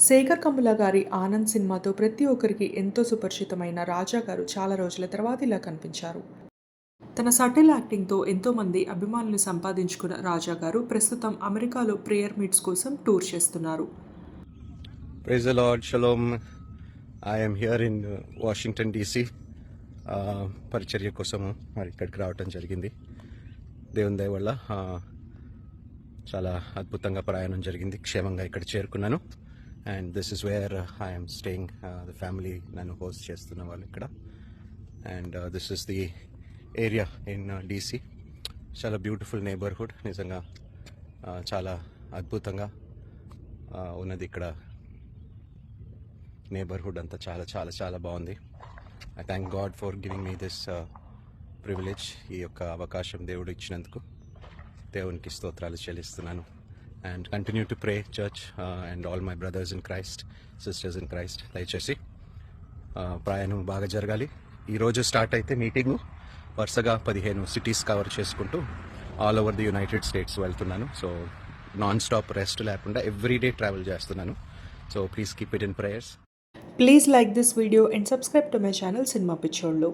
శేఖర్ కమ్ముల గారి ఆనంద్ సినిమాతో ప్రతి ఒక్కరికి ఎంతో సుపరిచితమైన రాజా గారు చాలా రోజుల తర్వాత ఇలా కనిపించారు. తన సటిల్ యాక్టింగ్తో ఎంతోమంది అభిమానులు సంపాదించుకున్న రాజా గారు ప్రస్తుతం అమెరికాలో ప్రేయర్ మీట్స్ కోసం టూర్ చేస్తున్నారు. Praise the Lord, Shalom. Here in Washington DC పరిచర్య కోసము మరి ఇక్కడికి రావటం జరిగింది. దేవుని దయ వల్ల చాలా అద్భుతంగా ప్రయాణం జరిగింది. క్షేమంగా ఇక్కడ చేరుకున్నాను. And this is where I'm staying the family నన్ను హోస్ట్ చేస్తున్న వాళ్ళు ఇక్కడ. And this is the area in DC చాలా బ్యూటిఫుల్ నేబర్హుడ్ నిజంగా uh, చాలా అద్భుతంగా uh, ఉన్నది ఇక్కడ. నేబర్హుడ్ అంతా చాలా చాలా చాలా బాగుంది. I thank God for giving me this privilege ఈ యొక్క అవకాశం దేవుడు ఇచ్చినందుకు. దేవునికి స్తోత్రాలు చెల్లిస్తున్నాను. And continue to pray church and all my brothers in Christ sisters in Christ దయచేసి uh, ప్రయాణం బాగా జరగాలి. ఈరోజు స్టార్ట్ అయితే మీటింగు. వరుసగా పదిహేను సిటీస్ కవర్ చేసుకుంటూ all over the United States వెళ్తున్నాను. సో నాన్ స్టాప్ రెస్ట్ లేకుండా ఎవ్రీ డే ట్రావెల్ చేస్తున్నాను. So please keep it in prayers please like this video and subscribe to my channel cinema పిచ్చోళ్ళు